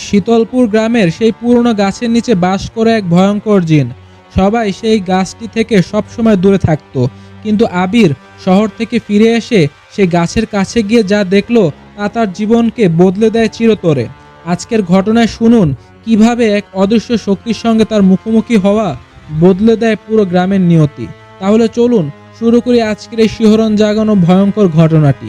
শীতলপুর গ্রামের সেই পুরনো গাছের নিচে বাস করে এক ভয়ঙ্কর জিন। সবাই সেই গাছটি থেকে সবসময় দূরে থাকতো। কিন্তু আবির শহর থেকে ফিরে এসে সেই গাছের কাছে গিয়ে যা দেখল, তা তার জীবনকে বদলে দেয় চিরতরে। আজকের ঘটনায় শুনুন, কীভাবে এক অদৃশ্য শক্তির সঙ্গে তার মুখোমুখি হওয়া বদলে দেয় পুরো গ্রামের নিয়তি। তাহলে চলুন, শুরু করি আজকের এই শিহরণ জাগানো ভয়ঙ্কর ঘটনাটি।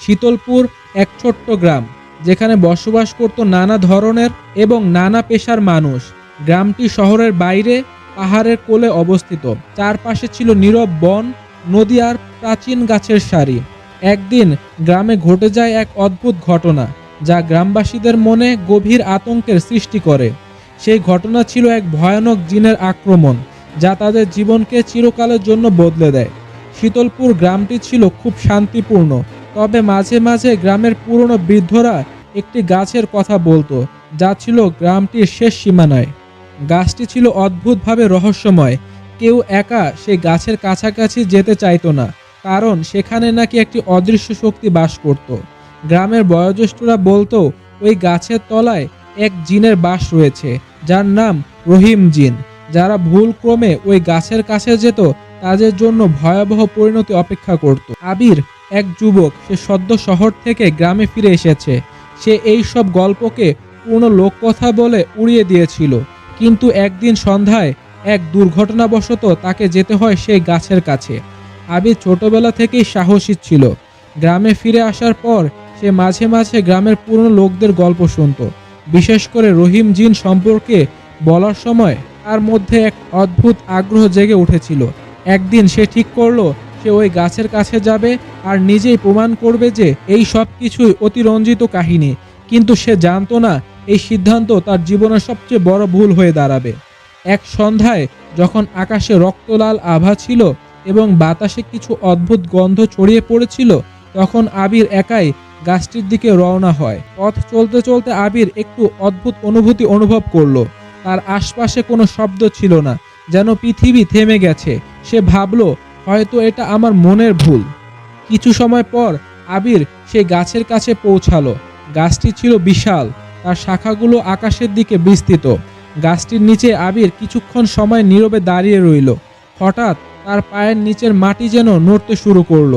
শীতলপুর, এক ছোট্ট গ্রাম যেখানে বসবাস করত নানা ধরনের এবং নানা পেশার মানুষ। গ্রামটি শহরের বাইরে, পাহাড়ের কোলে অবস্থিত। চারপাশে ছিল নীরব বন নদী আর প্রাচীন গাছের সারি। একদিন গ্রামে ঘটে যায় এক অদ্ভুত ঘটনা, যা গ্রামবাসীদের মনে গভীর আতঙ্কের সৃষ্টি করে। সেই ঘটনা ছিল এক ভয়ানক জিনের আক্রমণ, যা তাদের জীবনকে চিরকালের জন্য বদলে দেয়। শীতলপুর গ্রামটি ছিল খুব শান্তিপূর্ণ তবে মাঝে মাঝে গ্রামের পুরনো বৃদ্ধরা একটি গাছের কথা বলতো, যা ছিল গ্রামটির শেষ সীমানায়। গাছটি ছিল অদ্ভুতভাবে রহস্যময়। কেউ একা সেই গাছের কাছাকাছি যেতে চাইতো না, কারণ সেখানে নাকি একটি অদৃশ্য শক্তি বাস করত। গ্রামের বয়োজ্যেষ্ঠরা বলতো, ওই গাছের তলায় এক জিনের বাস রয়েছে, যার নাম রহিম জিন। যারা ভুল ক্রমে ওই গাছের কাছে যেত, তাদের জন্য ভয়াবহ পরিণতি অপেক্ষা করত। আবির এক যুবক, সে সদ্য শহর থেকে গ্রামে ফিরে এসেছে। সে এই সব গল্পকে পূর্ণ লোককথা বলে উড়িয়ে দিয়েছিল। কিন্তু একদিন সন্ধ্যায় এক দুর্ঘটনাবশত তাকে যেতে হয় সেই গাছের কাছে। আবির ছোটবেলা থেকেই সাহসী ছিল। গ্রামে ফিরে আসার পর সে মাঝে মাঝে গ্রামের পুরনো লোকদের গল্প শুনত। বিশেষ করে রহিম জিন সম্পর্কে বলার সময় তার মধ্যে এক অদ্ভুত আগ্রহ জেগে উঠেছিল। একদিন সে ঠিক করল সে ওই গাছের কাছে যাবে আর নিজেই প্রমাণ করবে যে এই সব কিছুই অতিরঞ্জিত কাহিনী। কিন্তু সে জানতো না, এই সিদ্ধান্ত তার জীবনের সবচেয়ে বড় ভুল হয়ে দাঁড়াবে। এক সন্ধ্যায় যখন আকাশে রক্তলাল আভা ছিল এবং বাতাসে কিছু অদ্ভুত গন্ধ ছড়িয়ে পড়েছিল, তখন আবির একাই গাছটির দিকে রওনা হয়। পথ চলতে চলতে আবির একটু অদ্ভুত অনুভূতি অনুভব করল। তার আশপাশে কোনো শব্দ ছিল না, যেন পৃথিবী থেমে গেছে। সে ভাবলো হয়তো এটা আমার মনের ভুল। কিছু সময় পর আবির সেই গাছের কাছে পৌঁছালো। গাছটি ছিল বিশাল, তার শাখাগুলো আকাশের দিকে বিস্তৃত। গাছটির নিচে আবির কিছুক্ষণ সময় নীরবে দাঁড়িয়ে রইল। হঠাৎ তার পায়ের নিচের মাটি যেন নড়তে শুরু করল।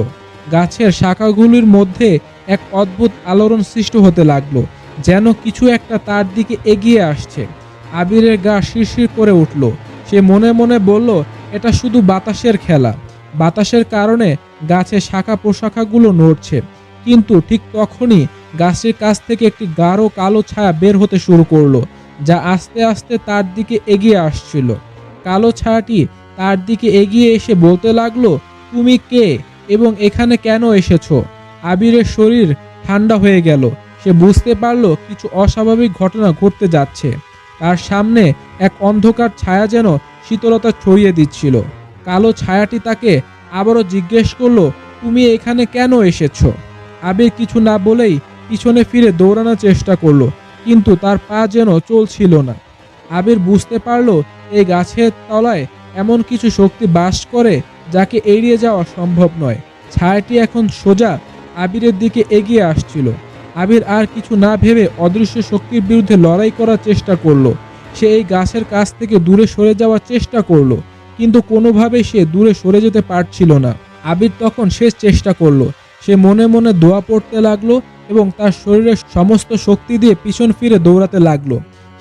গাছের শাখাগুলির মধ্যে এক অদ্ভুত আলোড়ন সৃষ্টি হতে লাগল, যেন কিছু একটা তার দিকে এগিয়ে আসছে। আবিরের গা শিরশির করে উঠল। সে মনে মনে বলল, এটা শুধু বাতাসের খেলা। বাতাসের কারণে গাছের শাখা প্রশাখাগুলো নড়ছে। কিন্তু ঠিক তখনই গাছের কাছ থেকে একটি গাঢ় কালো ছায়া বের হতে শুরু করল, যা আস্তে আস্তে তার দিকে এগিয়ে আসছিল। কালো ছায়াটি তার দিকে এগিয়ে এসে বলতে লাগল, তুমি কে এবং এখানে কেন এসেছ? আবিরের শরীর ঠান্ডা হয়ে গেল। সে বুঝতে পারল কিছু অস্বাভাবিক ঘটনা ঘটতে যাচ্ছে। তার সামনে এক অন্ধকার ছায়া যেন শীতলতা ছড়িয়ে দিচ্ছিল। কালো ছায়াটি তাকে আবারও জিজ্ঞেস করল, তুমি এখানে কেন এসেছ? আবির কিছু না বলেই পিছনে ফিরে দৌড়ানোর চেষ্টা করল, কিন্তু তার পা যেন চলছিল না। আবির বুঝতে পারল এই গাছের তলায় এমন কিছু শক্তি বাস করে যাকে এড়িয়ে যাওয়া সম্ভব নয়। ছায়াটি এখন সোজা আবিরের দিকে এগিয়ে আসছিল। আবির আর কিছু না ভেবে অদৃশ্য শক্তির বিরুদ্ধে লড়াই করার চেষ্টা করল। সে এই গাছের কাছ থেকে দূরে সরে যাওয়ার চেষ্টা করল। কিন্তু কোনোভাবেই সে দূরে সরে যেতে পারছিল না। আবির তখন শেষ চেষ্টা করল। সে মনে মনে দোয়া পড়তে লাগল এবং তার শরীরের সমস্ত শক্তি দিয়ে পিছন ফিরে দৌড়াতে লাগল।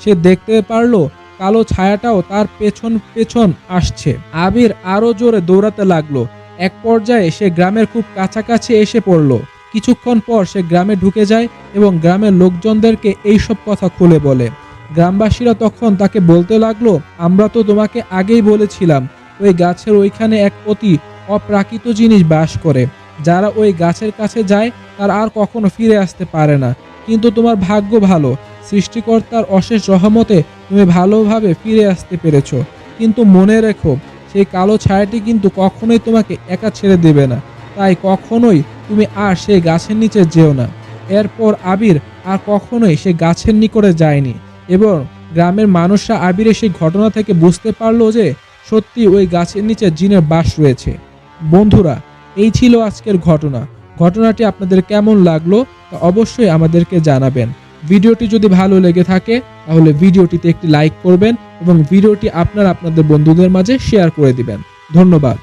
সে দেখতে পারল কালো ছায়াটাও তার পেছন পেছন আসছে। আবির আরও জোরে দৌড়াতে লাগল। এক পর্যায়ে সে গ্রামের খুব কাছাকাছি এসে পড়ল। কিছুক্ষণ পর সে গ্রামে ঢুকে যায় এবং গ্রামের লোকজনদেরকে এইসব কথা খুলে বলে। গ্রামবাসীরা তখন তাকে বলতে লাগল, আমরা তো তোমাকে আগেই বলেছিলাম, ওই গাছের ওইখানে এক অতি অপ্রাকৃত জিনিস বাস করে। যারা ওই গাছের কাছে যায়, তারা আর কখনো ফিরে আসতে পারে না। কিন্তু তোমার ভাগ্য ভালো। সৃষ্টিকর্তার অশেষ রহমতে তুমি ভালোভাবে ফিরে আসতে পেরেছ। কিন্তু মনে রেখো, সেই কালো ছায়াটি কিন্তু কখনোই তোমাকে একা ছেড়ে দেবে না। তাই কখনোই তুমি আর সেই গাছের নিচে যেও না। এরপর আবির আর কখনোই সে গাছের নিকটে যায়নি। এবং গ্রামের মানুষরা আবিরের সেই ঘটনা থেকে বুঝতে পারল যে সত্যি ওই গাছের নিচে জিনের বাস রয়েছে। বন্ধুরা, এই ছিল আজকের ঘটনা। ঘটনাটি আপনাদের কেমন লাগল তা অবশ্যই আমাদেরকে জানাবেন। ভিডিওটি যদি ভালো লেগে থাকে, তাহলে ভিডিওটিতে একটি লাইক করবেন এবং ভিডিওটি আপনার আপনাদের বন্ধুদের মাঝে শেয়ার করে দিবেন। ধন্যবাদ।